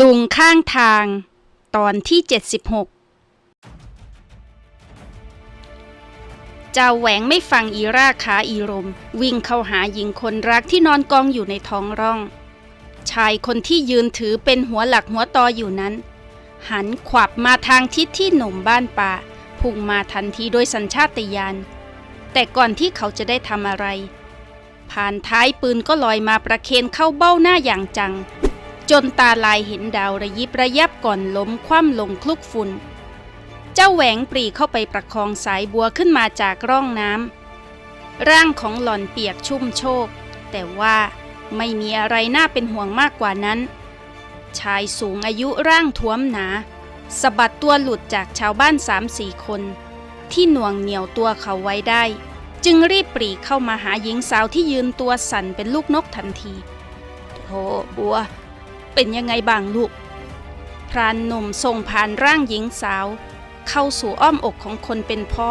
ลุงข้างทาง ตอนที่ 76 เจ้าแหวงไม่ฟังอีราขาอีรม วิ่งเข้าหาหญิงคนรักที่นอนกองอยู่ในท้องร่อง ชายคนที่ยืนถือเป็นหัวหลักหัวตออยู่นั้น หันขวับมาทางทิศที่หนุ่มบ้านป่า พุ่งมาทันทีโดยสัญชาตญาณแต่ก่อนที่เขาจะได้ทำอะไร ผ่านท้ายปืนก็ลอยมาประเคนเข้าเบ้าหน้าอย่างจัง จนตาลายเห็นดาวระยิบระยับก่อนล้มคว่ำลงคลุกฝุ่น เจ้าแหวงปรีเข้าไปประคองสายบัวขึ้นมาจากร่องน้ำร่างของหล่อนเปียกชุ่มโชก แต่ว่าไม่มีอะไรน่าเป็นห่วงมากกว่านั้น ชายสูงอายุร่างท้วมหนาสะบัดตัวหลุดจากชาวบ้านสามสี่คน ที่หน่วงเหนี่ยวตัวเขาไว้ได้ จึงรีบปรีเข้ามาหาหญิงสาวที่ยืนตัวสั่นเป็นลูกนกทันทีโธ่บัว เป็นยังไงบ้างลูก พรานหนุ่มส่งผ่านร่างหญิงสาว เข้าสู่อ้อมอกของคนเป็นพ่อ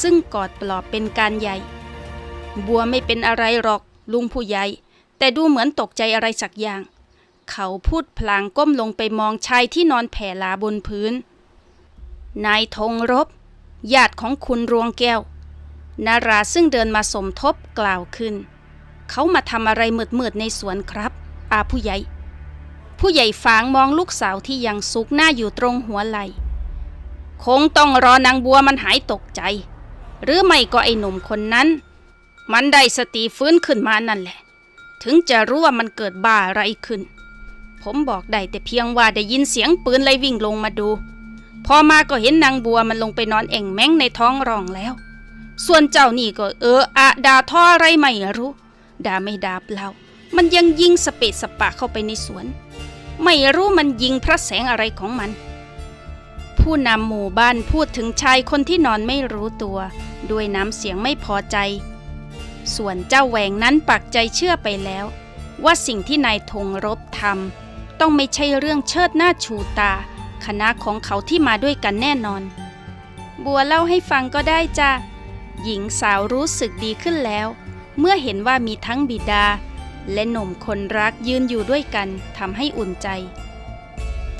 ซึ่งกอดปลอบเป็นการใหญ่ บัวไม่เป็นอะไรหรอกลุงผู้ใหญ่ แต่ดูเหมือนตกใจอะไรสักอย่าง เขาพูดพลางก้มลงไปมองชายที่นอนแผ่ลาบนพื้น นายธงรบ ญาติของคุณรวงแก้ว นาราซึ่งเดินมาสมทบกล่าวขึ้น เขามาทำอะไรมืดๆในสวนครับ อาผู้ใหญ่ ผู้ใหญ่ฝางมองลูกสาวที่ยังซุกหน้าอยู่ตรงหัวไหลคงต้องรอนางบัวมันหายตกใจ หรือไม่ก็ไอ้หนุ่มคนนั้น มันได้สติฟื้นขึ้นมานั่นแหละ ถึงจะรู้ว่ามันเกิดบ้าอะไรขึ้น ผมบอกได้แต่เพียงว่าได้ยินเสียงปืนเลยวิ่งลงมาดู พอมาก็เห็นนางบัวมันลงไปนอนเอ่งแมงในท้องร่องแล้ว ส่วนเจ้านี่ก็เอออะด่าท่ออะไรไม่รู้ด่าไม่ด่าเปล่ามันยังยิงสเปะสปะเข้าไปในสวน ไม่รู้มันยิงพระแสงอะไรของมัน ผู้นำหมู่บ้านพูดถึงชายคนที่นอนไม่รู้ตัว ด้วยน้ำเสียงไม่พอใจ ส่วนเจ้าแหวงนั้นปักใจเชื่อไปแล้ว ว่าสิ่งที่นายธงรบทำต้องไม่ใช่เรื่องเชิดหน้าชูตา คณะของเขาที่มาด้วยกันแน่นอน บัวเล่าให้ฟังก็ได้จ้ะหญิงสาวรู้สึกดีขึ้นแล้ว เมื่อเห็นว่ามีทั้งบิดา และหนุ่มคนรักยืนอยู่ด้วยกันทำให้อุ่นใจ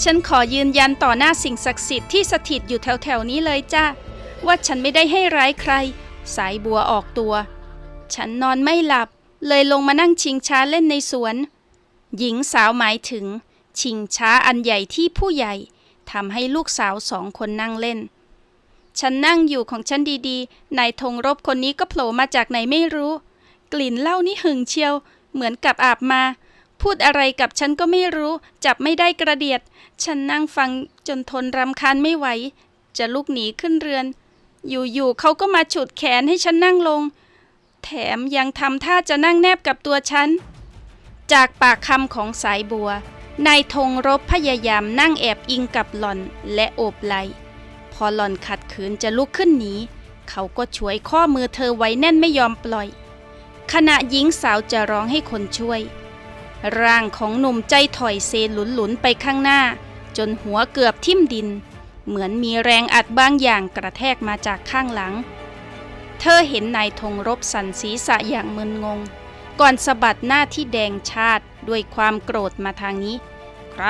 ฉันขอยืนยันต่อหน้าสิ่งศักดิ์สิทธิ์ที่สถิตอยู่แถวๆนี้เลยจ้าว่าฉันไม่ได้ให้ร้ายใคร สายบัวออกตัว ฉันนอนไม่หลับ เลยลงมานั่งชิงช้าเล่นในสวน หญิงสาวหมายถึง ชิงช้าอันใหญ่ที่ผู้ใหญ่ทำให้ลูกสาวสองคนนั่งเล่น ฉันนั่งอยู่ของฉันดีๆ นายธงรบคนนี้ก็โผล่มาจากไหนไม่รู้ กลิ่นเหล้านี่หึงเชียว เหมือนกับอาบมา พูดอะไรกับฉันก็ไม่รู้ จับไม่ได้กระเดียด ฉันนั่งฟังจนทนรำคาญไม่ไหว จะลุกหนีขึ้นเรือน อยู่ๆเขาก็มาฉุดแขนให้ฉันนั่งลง แถมยังทำท่าจะนั่งแนบกับตัวฉัน จากปากคำของสายบัวนายธงรบพยายามนั่งแอบอิงกับหล่อนและโอบไหลพอหล่อนขัดขืนจะลุกขึ้นหนี เขาก็ช่วยข้อมือเธอไว้แน่นไม่ยอมปล่อย ขณะหญิงสาวจะร้องให้คนช่วย ร่างของหนุ่มใจถอยเซหลุนๆไปข้างหน้า จนหัวเกือบทิ่มดิน เหมือนมีแรงอัดบางอย่างกระแทกมาจากข้างหลัง เธอเห็นนายธงรบสันศีษะอย่างมึนงง ก่อนสะบัดหน้าที่แดงชาดด้วยความโกรธมาทางนี้ ใคร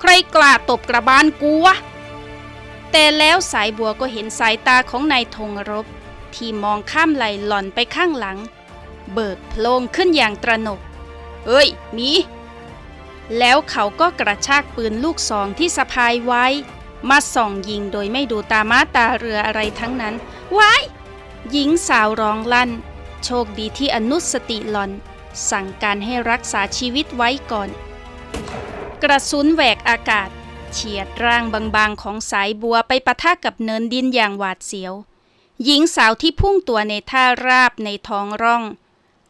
ใครกล้าตบกระบาลกูวะแต่แล้วสายบัวก็เห็นสายตาของนายธงรบที่มองข้ามไหลหล่อนไปข้างหลัง เบิกโพลงขึ้นอย่างตระหนก เอ้ยมีแล้วเขาก็กระชากปืนลูกซองที่สะพายไว้ มาส่องยิงโดยไม่ดูตาม้าตาเรืออะไรทั้งนั้นว้ายหญิงสาวร้องลั่น โชคดีที่อนุสติหลอน สั่งการให้รักษาชีวิตไว้ก่อน กระสุนแหวกอากาศ เฉียดร่างบางๆของสายบัวไปปะทะกับเนินดินอย่างหวาดเสียว หญิงสาวที่พุ่งตัวในท่าราบในท้องร่อง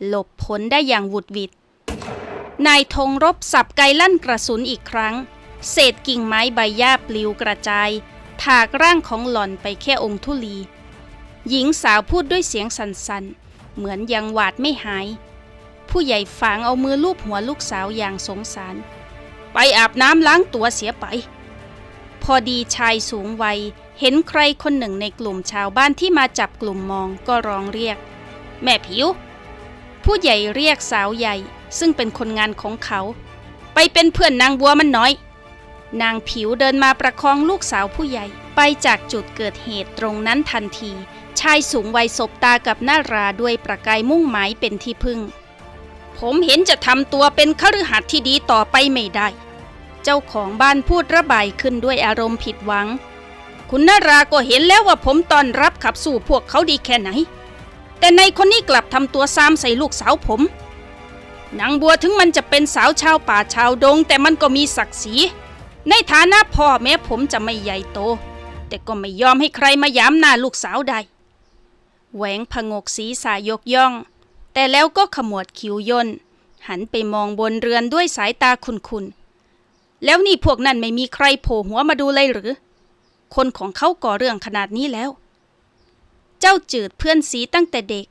หลบพ้นได้อย่างหวุดหวิด นายธงรบสับไกลั่นกระสุนอีกครั้ง เศษกิ่งไม้ใบหญ้าปลิวกระจาย ถากร่างของหล่อนไปแค่องค์ธุลี หญิงสาวพูดด้วยเสียงสันๆ เหมือนยังหวาดไม่หาย ผู้ใหญ่ฝางเอามือลูบหัวลูกสาวอย่างสงสาร ไปอาบน้ำล้างตัวเสียไป พอดีชายสูงวัยเห็นใครคนหนึ่งในกลุ่มชาวบ้านที่มาจับกลุ่มมองก็ร้องเรียก แม่ผิว ผู้ใหญ่เรียกสาวใหญ่ ซึ่งเป็นคนงานของเขา ไปเป็นเพื่อนนางบัวมันน่อย นางผิวเดินมาประคองลูกสาวผู้ใหญ่ ไปจากจุดเกิดเหตุตรงนั้นทันที ชายสูงวัยสบตากับนาราด้วยประกายมุ่งหมายเป็นที่พึ่ง ผมเห็นจะทำตัวเป็นคฤหัสถ์ที่ดีต่อไปไม่ได้ เจ้าของบ้านพูดระบายขึ้นด้วยอารมณ์ผิดหวัง คุณนาราก็เห็นแล้วว่าผมตอนรับขับสู่พวกเขาดีแค่ไหน แต่ในคนนี้กลับทำตัวซ้ำใส่ลูกสาวผมนางบัวถึงมันจะเป็นสาวชาวป่าชาวดง แต่มันก็มีศักดิ์ศรีในฐานะพ่อแม้ผมจะไม่ใหญ่โต แต่ก็ไม่ยอมให้ใครมาย้ำหน้าลูกสาวใดแหวงผงกศีรษะยกย่อง แต่แล้วก็ขมวดคิ้วย่นหันไปมองบนเรือนด้วยสายตาคุนๆแล้วนี่พวกนั้นไม่มีใครโผล่หัวมาดูเลยหรือ คนของเขาก่อเรื่องขนาดนี้แล้ว จ้าจืดเพื่อนสีตั้งแต่เด็ก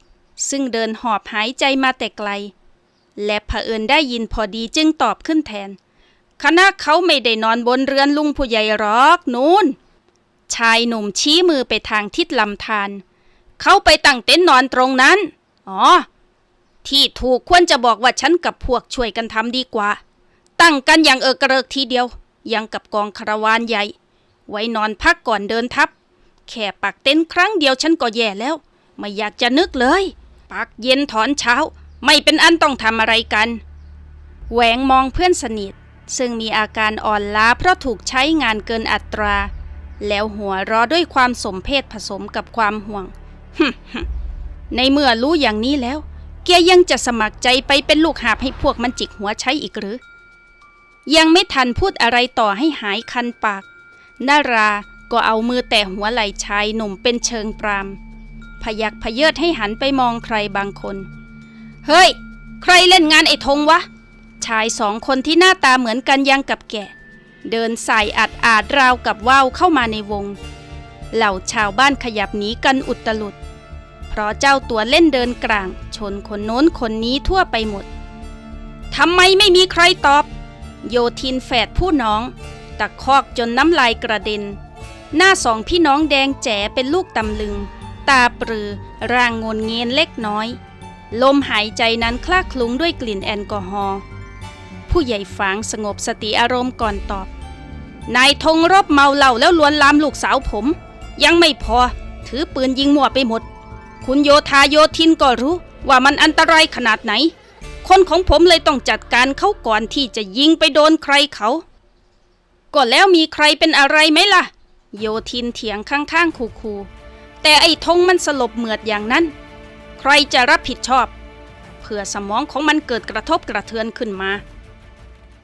ซึ่งเดินหอบหายใจมาแต่ไกล และเผอิญได้ยินพอดีจึงตอบขึ้นแทน คณะเขาไม่ได้นอนบนเรือนลุงผู้ใหญ่หรอกนูนชายหนุ่มชี้มือไปทางทิศลำธารเขาไปตั้งเต็นท์นอนตรงนั้น อ๋อ ที่ถูกควรจะบอกว่าฉันกับพวกช่วยกันทำดีกว่า ตั้งกันอย่างเออกระเริกทีเดียว ยังกับกองคาราวานใหญ่ ไว้นอนพักก่อนเดินทัพ แค่ปักเต็นท์ครั้งเดียวฉันก็แย่แล้ว ไม่อยากจะนึกเลย ปักเย็นถอนเช้า ไม่เป็นอันต้องทำอะไรกัน แหวงมองเพื่อนสนิท ซึ่งมีอาการอ่อนล้าเพราะถูกใช้งานเกินอัตรา แล้วหัวรอด้วยความสมเพศผสมกับความห่วง ในเมื่อรู้อย่างนี้แล้ว เกียยังจะสมัครใจไปเป็นลูกหาบให้พวกมันจิกหัวใช้อีกหรือ ยังไม่ทันพูดอะไรต่อให้หายคันปากนารา ก็เอามือแต่หัวไหล่ชายหนุ่มเป็นเชิงปราม พยักพเยิดให้หันไปมองใครบางคน เฮ้ย ใครเล่นงานไอ้ธงวะ ชายสองคนที่หน้าตาเหมือนกันยังกับแก่เดินสายอัดอาดราวกับว่าวเข้ามาในวง เหล่าชาวบ้านขยับหนีกันอุตลุด เพราะเจ้าตัวเล่นเดินกลาง ชนคนโน้นคนนี้ทั่วไปหมดทำไมไม่มีใครตอบ โยทินแฝดผู้น้องตะคอกจนน้ำลายกระเด็น หน้าสองพี่น้องแดงแจ๋เป็นลูกตำลึง ตาปรือ ร่างงนเงียนเล็กน้อย ลมหายใจนั้นคลาคลุ้งด้วยกลิ่นแอลกอฮอล์ผู้ใหญ่ฝางสงบสติอารมณ์ก่อนตอบ นายธงรบเมาเหล้าแล้วลวนลามลูกสาวผม ยังไม่พอ ถือปืนยิงมั่วไปหมด คุณโยธาโยทินก็รู้ว่ามันอันตรายขนาดไหน คนของผมเลยต้องจัดการเขาก่อนที่จะยิงไปโดนใครเขา ก็แล้วมีใครเป็นอะไรไหมล่ะ โยทินเถียงข้างๆคูๆแต่ไอ้ธงมันสลบเหมือดอย่างนั้น ใครจะรับผิดชอบเพื่อสมองของมันเกิดกระทบกระเทือนขึ้นมา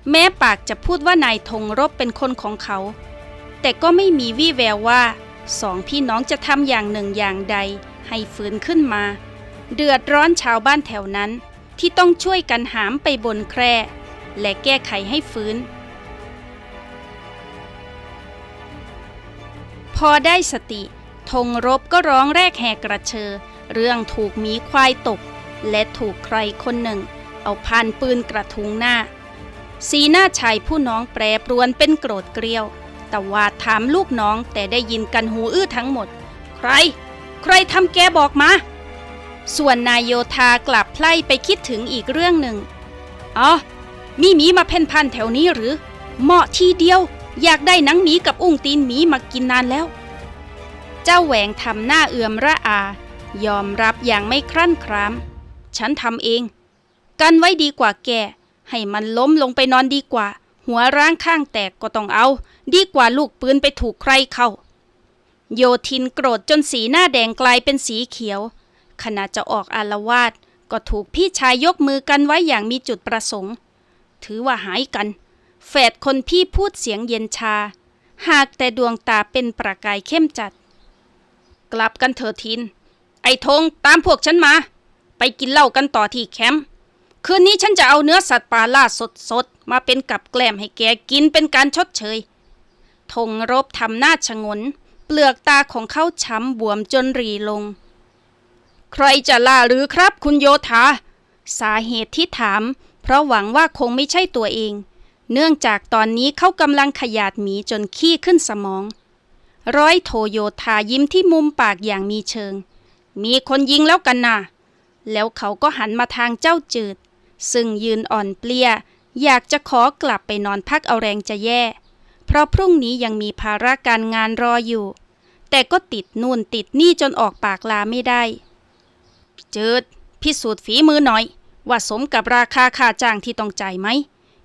แม้ปากจะพูดว่านายธงรบเป็นคนของเขา แต่ก็ไม่มีวี่แววว่าสองพี่น้องจะทำอย่างหนึ่งอย่างใดให้ฟื้นขึ้นมา เดือดร้อนชาวบ้านแถวนั้นที่ต้องช่วยกันหามไปบนแคร่ และแก้ไขให้ฟื้น อได้สติธงรบก็ร้องแรกแหกกระเชอ เรื่องถูกหมีควายตกและถูกใครคนหนึ่ง เอาพานปืนกระทุงหน้า สีหน้าชายผู้น้องแปรปรวนเป็นโกรธเกลียว แต่ว่าถามลูกน้องแต่ได้ยินกันหูอื้อทั้งหมด ใคร ใครทำแกบอกมา ส่วนนายโยธากลับไพล่ไปคิดถึงอีกเรื่องหนึ่งอ๋อมีหมีมาเพ่นพันแถวนี้หรือ เหมาะทีเดียว อยากได้หนังหมีกับอุ้งตีนหมีมากินนานแล้ว เจ้าแหวงทำหน้าเอื่อมระอา ยอมรับอย่างไม่ครั่นคราม ฉันทำเอง กันไว้ดีกว่าแก ให้มันล้มลงไปนอนดีกว่า หัวร้างข้างแตกก็ต้องเอา ดีกว่าลูกปืนไปถูกใครเข้า โยทินโกรธจนสีหน้าแดงกลายเป็นสีเขียว ขณะจะออกอารวาสก็ถูกพี่ชายยกมือกันไว้อย่างมีจุดประสงค์ ถือว่าหายกัน แฝดคนพี่พูดเสียงเย็นชา หากแต่ดวงตาเป็นประกายเข้มจัด กลับกันเถอะทิน ไอ้ธงตามพวกฉันมา ไปกินเหล้ากันต่อที่แคมป์คืนนี้ฉันจะเอาเนื้อสัตว์ป่าล่าสดๆ มาเป็นกับแกล้มให้แกกินเป็นการชดเชยธงรบทำหน้าชงน เปลือกตาของเขาช้ำบวมจนรีลง ใครจะล่าหรือครับคุณโยธา สาเหตุที่ถาม เพราะหวังว่าคงไม่ใช่ตัวเอง เนื่องจากตอนนี้เขากำลังขยาดหมีจนขี้ขึ้นสมอง ร้อยโทโยธายิ้มที่มุมปากอย่างมีเชิง มีคนยิงแล้วกันนะแล้วเขาก็หันมาทางเจ้าจืด ซึ่งยืนอ่อนเปลี้ย อยากจะขอกลับไปนอนพักเอาแรงจะแย่ เพราะพรุ่งนี้ยังมีภาระการงานรออยู่ แต่ก็ติดนู่นติดนี่จนออกปากลาไม่ได้จิดพิสูจน์ฝีมือหน่อย ว่าสมกับราคาค่าจ้างที่ต้องจ่ายไหม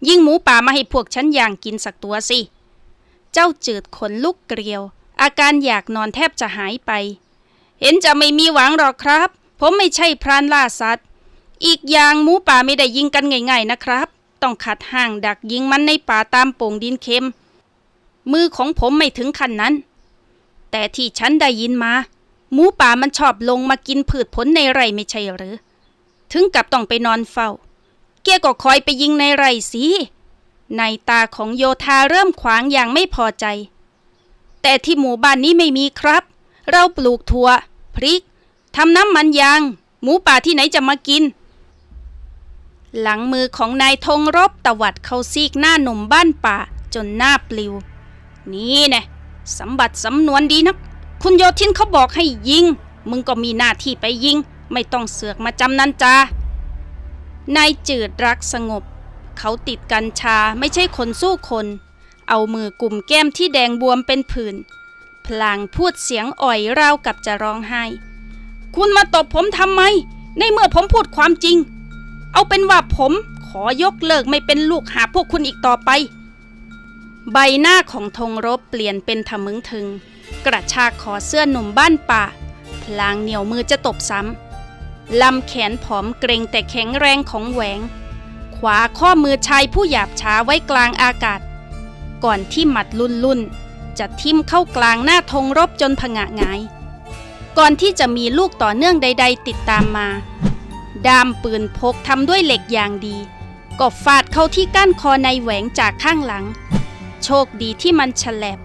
ยิ่งหมูป่ามาให้พวกฉันย่างกินสักตัวสิ เจ้าจืดขนลุกเกลียว อาการอยากนอนแทบจะหายไป เห็นจะไม่มีหวังหรอกครับ ผมไม่ใช่พรานล่าสัตว์ อีกอย่างหมูป่าไม่ได้ยิงกันง่ายๆนะครับ ต้องขัดห่างดักยิงมันในป่าตามโป่งดินเค็ม มือของผมไม่ถึงขั้นนั้น แต่ที่ฉันได้ยินมา หมูป่ามันชอบลงมากินพืชผลในไร่ไม่ใช่หรือ ถึงกับต้องไปนอนเฝ้า เกียก็คอยไปยิงในไรสิในตาของโยธาเริ่มขวางอย่างไม่พอใจ แต่ที่หมู่บ้านนี้ไม่มีครับ เราปลูกถั่ว พริกทำน้ำมันยาง หมูป่าที่ไหนจะมากิน หลังมือของนายธงรบตวัดเข้าซีกหน้าหนุ่มบ้านป่าจนหน้าปลิว นี่แน่สมบัติสำนวนดีนัก คุณโยทินเขาบอกให้ยิง มึงก็มีหน้าที่ไปยิง ไม่ต้องเสือกมาจำนันจา นายจืดรักสงบ เขาติดกัญชาไม่ใช่คนสู้คน เอามือกลุ่มแก้มที่แดงบวมเป็นผื่นพลางพูดเสียงอ่อยราวกับจะร้องไห้ คุณมาตบผมทำไม ในเมื่อผมพูดความจริง เอาเป็นว่าผมขอยกเลิกไม่เป็นลูกหาพวกคุณอีกต่อไป ใบหน้าของธงรบเปลี่ยนเป็นทะมึงถึง กระชากคอเสื้อหนุ่มบ้านป่า พลางเหนียวมือจะตบซ้ำ ลำแขนผอมเกรงแต่แข็งแรงของแหวง ขวาข้อมือชายผู้หยาบช้าไว้กลางอากาศ ก่อนที่หมัดลุ่นลุ่นจะทิ่มเข้ากลางหน้าธงรบจนผงะงาย ก่อนที่จะมีลูกต่อเนื่องใด ๆ ติดตามมา ดามปืนพกทำด้วยเหล็กอย่างดี ก็ฟาดเข้าที่ก้านคอในแหวงจากข้างหลัง โชคดีที่มันฉลบ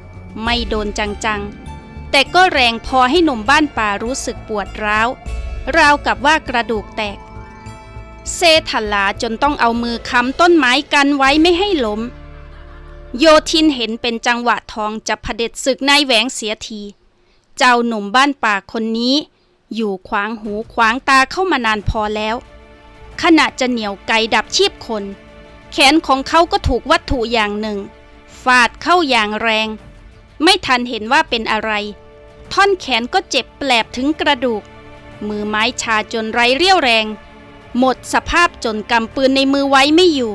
ไม่โดนจังๆ แต่ก็แรงพอให้หนุ่มบ้านป่ารู้สึกปวดร้าว ราวกับว่ากระดูกแตก เซถลาจนต้องเอามือค้ำต้นไม้กันไว้ไม่ให้ล้ม โยทินเห็นเป็นจังหวะทองจะเผด็จศึกนายแหวงเสียที เจ้าหนุ่มบ้านป่าคนนี้ อยู่ขวางหูขวางตาเข้ามานานพอแล้ว ขณะจะเหนียวไกดับชีพคน แขนของเขาก็ถูกวัตถุอย่างหนึ่ง ฟาดเข้าอย่างแรง ไม่ทันเห็นว่าเป็นอะไร ท่อนแขนก็เจ็บแปลบถึงกระดูก มือไม้ชาจนไรเรี่ยวแรง หมดสภาพจนกำปืนในมือไว้ไม่อยู่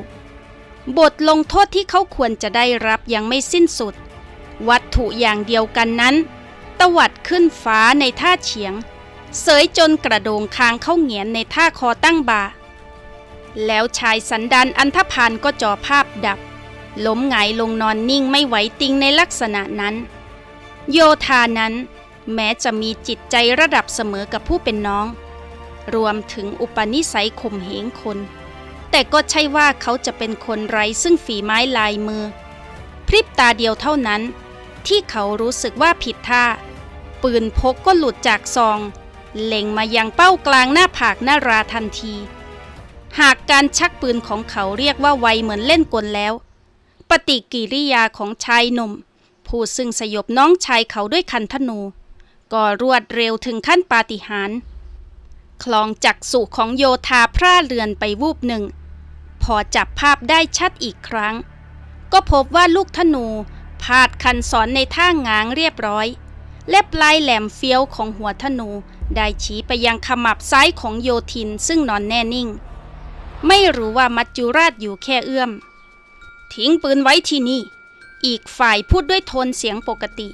บทลงโทษที่เขาควรจะได้รับยังไม่สิ้นสุด วัตถุอย่างเดียวกันนั้น ตวัดขึ้นฟ้าในท่าเฉียง เสยจนกระโดงคางเข้าเหงียนในท่าคอตั้งบ่าแล้วชายสันดานอันธพาลก็จอภาพดับ ล้มหงายลงนอนนิ่งไม่ไหวติงในลักษณะนั้น โยธานั้น แม้จะมีจิตใจระดับเสมอกับผู้เป็นน้อง รวมถึงอุปนิสัยข่มเหงคน แต่ก็ใช่ว่าเขาจะเป็นคนไร้ซึ่งฝีไม้ลายมือ พริบตาเดียวเท่านั้น ที่เขารู้สึกว่าผิดท่า ปืนพกก็หลุดจากซอง เล็งมายังเป้ากลางหน้าผากหน้าราทันที หากการชักปืนของเขาเรียกว่าไวเหมือนเล่นกลแล้ว ปฏิกิริยาของชายหนุ่มผู้ซึ่งสยบน้องชายเขาด้วยคันธนู ก็รวดเร็วถึงขั้นปาฏิหาริย์คลองจักสุของโยธาพร่าเรือนไปวูบหนึ่ง พอจับภาพได้ชัดอีกครั้ง ก็พบว่าลูกธนูพาดคันสอนในท่างางเรียบร้อยเล็บลายแหลมเฟี้ยวของหัวธนูได้ชี้ไปยังขมับซ้ายของโยทินซึ่งนอนแน่นิ่ง ไม่รู้ว่ามัจจุราชอยู่แค่เอื้อม ทิ้งปืนไว้ที่นี่ อีกฝ่ายพูดด้วยโทนเสียงปกติ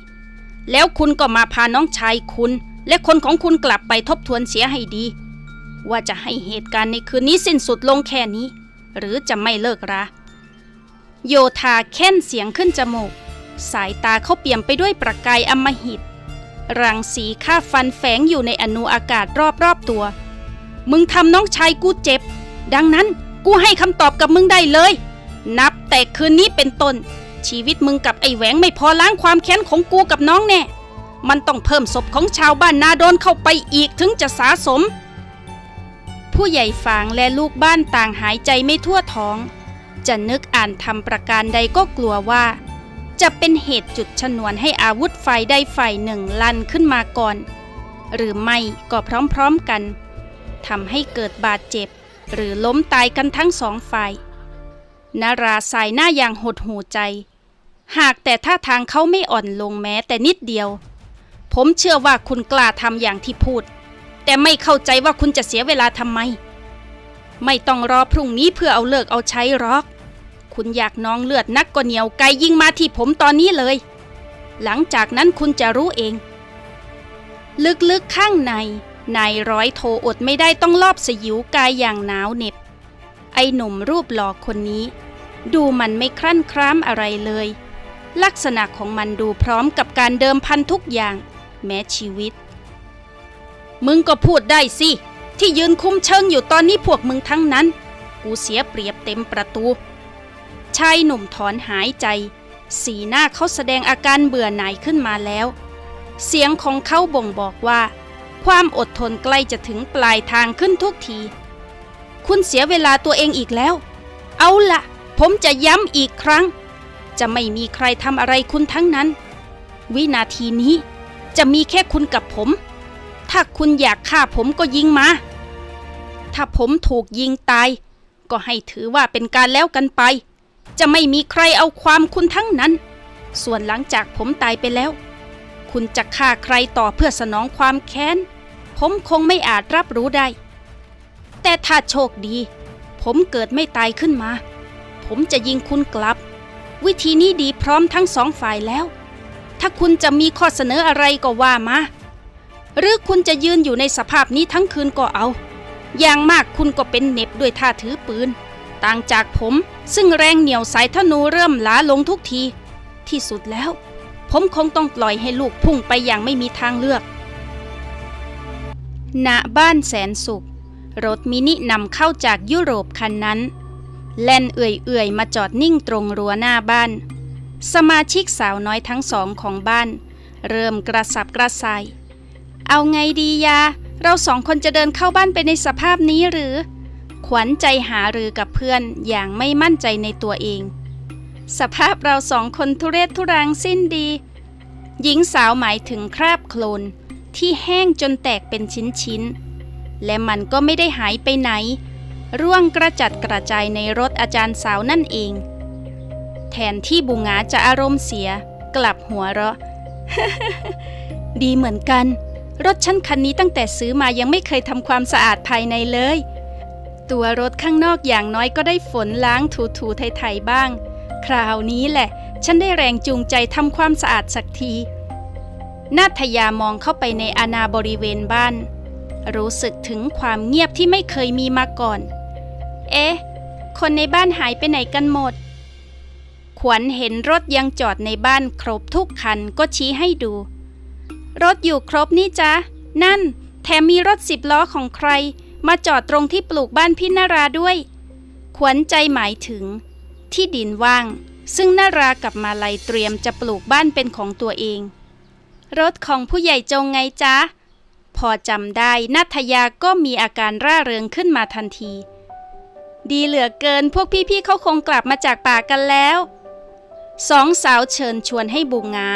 แล้วคุณก็มาพาน้องชายคุณ และคนของคุณกลับไปทบทวนเสียให้ดี ว่าจะให้เหตุการณ์ในคืนนี้สิ้นสุดลงแค่นี้ หรือจะไม่เลิกราโยธาแค้นเสียงขึ้นจมูก สายตาเขาเปี่ยมไปด้วยประกายอำมหิต รังสีค่าฟันแฝงอยู่ในอนุอากาศรอบๆตัว มึงทำน้องชายกูเจ็บ ดังนั้นกูให้คำตอบกับมึงได้เลย นับแต่คืนนี้เป็นต้น ชีวิตมึงกับไอ้แหวงไม่พอล้างความแค้นของกูกับน้องแน่ มันต้องเพิ่มศพของชาวบ้านนาโดนเข้าไปอีกถึงจะสาสม ผู้ใหญ่ฝางและลูกบ้านต่างหายใจไม่ทั่วท้อง จะนึกอ่านทำประการใดก็กลัวว่า จะเป็นเหตุจุดชนวนให้อาวุธฝ่ายใดฝ่ายหนึ่งลั่นขึ้นมาก่อน หรือไม่ก็พร้อมๆกันทำให้เกิดบาดเจ็บ หรือล้มตายกันทั้งสองฝ่ายนาราสายหน้าอย่างหดหูใจ หากแต่ท่าทางเขาไม่อ่อนลงแม้แต่นิดเดียว ผมเชื่อว่าคุณกล้าทำอย่างที่พูด แต่ไม่เข้าใจว่าคุณจะเสียเวลาทำไม ไม่ต้องรอพรุ่งนี้เพื่อเอาเลิกเอาใช้หรอก คุณอยากน้องเลือดนักก็เหนียวไกยิงมาที่ผมตอนนี้เลย หลังจากนั้นคุณจะรู้เอง ลึกๆข้างในนายร้อยโทอดไม่ได้ต้องลอบสยิวกายอย่างหนาวเหน็บ ไอ้หนุ่มรูปหล่อคนนี้ ดูมันไม่ครั่นคร้ามอะไรเลย ลักษณะของมันดูพร้อมกับการเดิมพันทุกอย่าง แม้ชีวิต มึงก็พูดได้สิ ที่ยืนคุ้มเชิงอยู่ตอนนี้พวกมึงทั้งนั้น กูเสียเปรียบเต็มประตู ชายหนุ่มถอนหายใจ สีหน้าเขาแสดงอาการเบื่อหน่ายขึ้นมาแล้ว เสียงของเขาบ่งบอกว่า ความอดทนใกล้จะถึงปลายทางขึ้นทุกที คุณเสียเวลาตัวเองอีกแล้ว เอาละผมจะย้ำอีกครั้ง จะไม่มีใครทำอะไรคุณทั้งนั้น วินาทีนี้จะมีแค่คุณกับผม ถ้าคุณอยากฆ่าผมก็ยิงมา ถ้าผมถูกยิงตาย ก็ให้ถือว่าเป็นการแล้วกันไป จะไม่มีใครเอาความคุณทั้งนั้น ส่วนหลังจากผมตายไปแล้ว คุณจะฆ่าใครต่อเพื่อสนองความแค้น ผมคงไม่อาจรับรู้ได้ แต่ถ้าโชคดี ผมเกิดไม่ตายขึ้นมา ผมจะยิงคุณกลับ วิธีนี้ดีพร้อมทั้งสองฝ่ายแล้ว ถ้าคุณจะมีข้อเสนออะไรก็ว่ามา หรือคุณจะยืนอยู่ในสภาพนี้ทั้งคืนก็เอา อย่างมากคุณก็เป็นเน็บด้วยท่าถือปืน ต่างจากผมซึ่งแรงเหนียวสายธนูเริ่มล้าลงทุกที ที่สุดแล้ว ผมคงต้องปล่อยให้ลูกพุ่งไปอย่างไม่มีทางเลือก ณ บ้านแสนสุข รถมินินำเข้าจากยุโรปคันนั้น แล่นเอื่อยๆ มาจอดนิ่งตรงรั้วหน้าบ้าน สมาชิกสาวน้อยทั้งสองของบ้าน เริ่มกระสับกระส่าย เอาไงดียา เราสองคนจะเดินเข้าบ้านไปในสภาพนี้หรือ ขวัญใจหารือกับเพื่อนอย่างไม่มั่นใจในตัวเอง สภาพเราสองคนทุเรศทุรังสิ้นดี หญิงสาวหมายถึงคราบโคลนที่แห้งจนแตกเป็นชิ้นๆ และมันก็ไม่ได้หายไปไหน ร่วงกระจัดกระจายในรถอาจารย์สาวนั่นเอง แทนที่บุงาจะอารมณ์เสีย กลับหัวเราะ ดีเหมือนกัน รถฉันคันนี้ตั้งแต่ซื้อมายังไม่เคยทำความสะอาดภายในเลย ตัวรถข้างนอกอย่างน้อยก็ได้ฝนล้างถูๆไถๆบ้าง คราวนี้แหละ ฉันได้แรงจูงใจทำความสะอาดสักทีนาทยามองเข้าไปในอาณาบริเวณบ้าน รู้สึกถึงความเงียบที่ไม่เคยมีมาก่อน เอ๊ะ คนในบ้านหายไปไหนกันหมด ขวัญเห็นรถยังจอดในบ้านครบทุกคันก็ชี้ให้ดู รถอยู่ครบนี่จ๊ะนั่น แถมมีรถสิบล้อของใคร มาจอดตรงที่ปลูกบ้านพี่นาราด้วย ขวัญใจหมายถึง ที่ดินว่าง ซึ่งนารากับมาลัยเตรียมจะปลูกบ้านเป็นของตัวเอง รถของผู้ใหญ่จงไงจ๊ะพอจำได้นัทยาก็มีอาการร่าเริงขึ้นมาทันที ดีเหลือเกินพวกพี่ๆเขาคงกลับมาจากป่ากันแล้ว สองสาวเชิญชวนให้บุงงา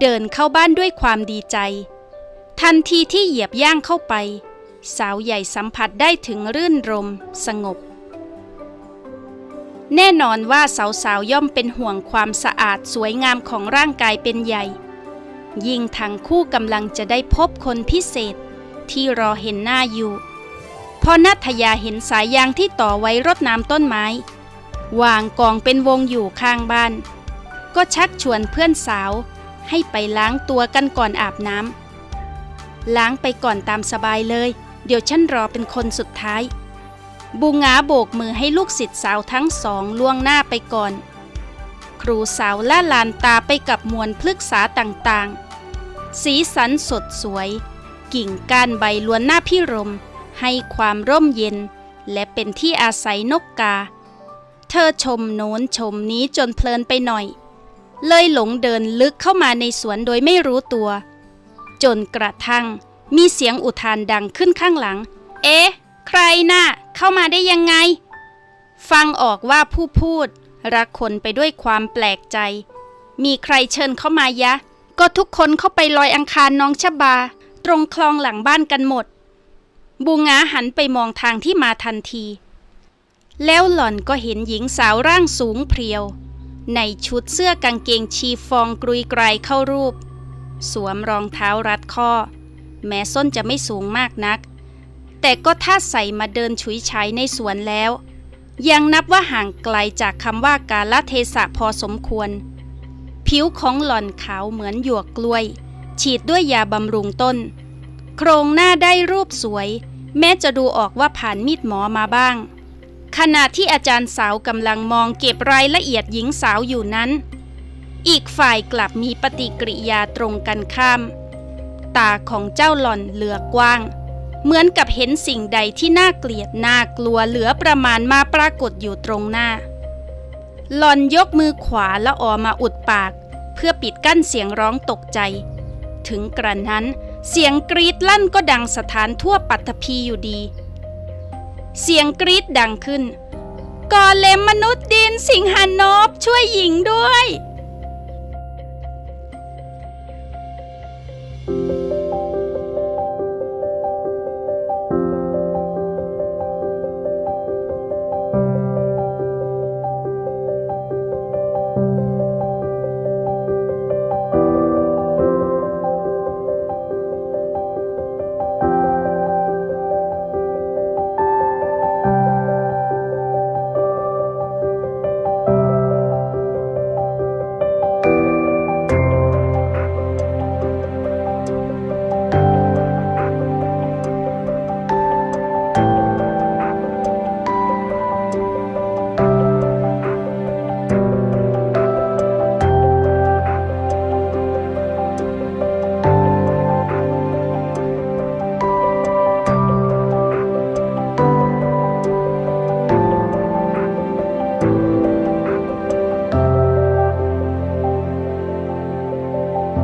เดินเข้าบ้านด้วยความดีใจ ทันทีที่เหยียบย่างเข้าไป สาวใหญ่สัมผัสได้ถึงรื่นรม สงบ แน่นอนว่าสาวๆย่อมเป็นห่วงความสะอาดสวยงามของร่างกายเป็นใหญ่ ยิ่งทั้งคู่กำลังจะได้พบคนพิเศษที่รอเห็นหน้าอยู่ พอนัทยาเห็นสายยางที่ต่อไว้รดน้ำต้นไม้ วางกองเป็นวงอยู่ข้างบ้าน ก็ชักชวนเพื่อนสาว ให้ไปล้างตัวกันก่อนอาบน้ำล้างไปก่อนตามสบายเลย เดี๋ยวฉันรอเป็นคนสุดท้าย บูงาโบกมือให้ลูกศิษย์สาวทั้งสองล่วงหน้าไปก่อน ครูสาวล่าลานตาไปกับมวลพฤกษาต่างๆ สีสันสดสวย กิ่งก้านใบล้วนหน้าพิรม ให้ความร่มเย็น และเป็นที่อาศัยนกกา เธอชมโน้นชมนี้จนเพลินไปหน่อย เลยหลงเดินลึกเข้ามาในสวนโดยไม่รู้ตัว จนกระทั่งมีเสียงอุทานดังขึ้นข้างหลัง เอ๊ะ ใครน่ะ เข้ามาได้ยังไง ฟังออกว่าผู้พูดรักคนไปด้วยความแปลกใจ มีใครเชิญเข้ามายะ ก็ทุกคนเข้าไปลอยอังคารน้องชบา ตรงคลองหลังบ้านกันหมด บูงาหันไปมองทางที่มาทันที แล้วหล่อนก็เห็นหญิงสาวร่างสูงเพรียว ในชุดเสื้อกางเกงชีฟองกรุยไกรเข้ารูป สวมรองเท้ารัดข้อ แม้ส้นจะไม่สูงมากนัก แต่ก็ถ้าใส่มาเดินฉุยฉายในสวนแล้ว ยังนับว่าห่างไกลจากคำว่ากาลเทศะพอสมควร ผิวของหล่อนขาวเหมือนหยวกกล้วย ฉีดด้วยยาบำรุงต้น โครงหน้าได้รูปสวย แม้จะดูออกว่าผ่านมีดหมอมาบ้าง ขณะที่อาจารย์สาวกำลังมองเก็บรายละเอียดหญิงสาวอยู่นั้น อีกฝ่ายกลับมีปฏิกิริยาตรงกันข้าม ตาของเจ้าหล่อนเหลือกว้าง เหมือนกับเห็นสิ่งใดที่น่าเกลียดน่ากลัวเหลือประมาณมาปรากฏอยู่ตรงหน้า หล่อนยกมือขวาและออมาอุดปาก เพื่อปิดกั้นเสียงร้องตกใจ ถึงกระนั้น เสียงกรีดลั่นก็ดังสถานทั่วปัตตภีอยู่ดี เสียงกรีดดังขึ้นกอเลมมนุษย์ดินสิงหานบช่วยหญิงด้วย